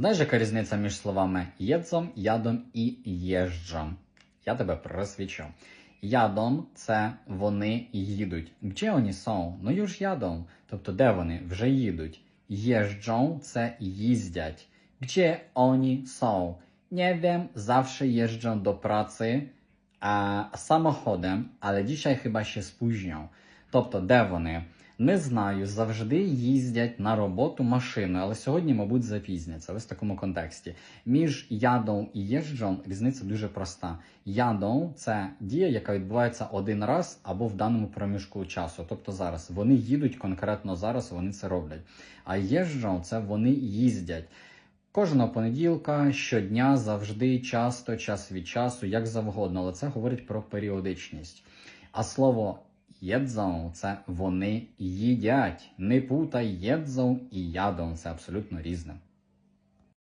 Знаєш, яка різниця між словами єдзом, ядом і єжджом? Я тебе просвічу. Ядом це вони їдуть. Где вони są? Ну już jadą. Тобто де вони? Вже їдуть. Jeżdżą це їздять. Gdzie oni są? Nie wiem, zawsze jeżdżą do pracy a, samochodem, ale dzisiaj chyba się spóźnią. Тобто, де вони? Не знаю, завжди їздять на роботу машиною, але сьогодні, мабуть, запізняться. Ось в такому контексті. Між ядом і їжджом різниця дуже проста. Ядом це дія, яка відбувається один раз або в даному проміжку часу. Тобто зараз вони їдуть конкретно зараз, вони це роблять. А їжджом це вони їздять. Кожного понеділка, щодня, завжди, часто, час від часу, як завгодно, але це говорить про періодичність. А слово єдзон це вони їдять. Не путай єдзон і ядом, це абсолютно різне.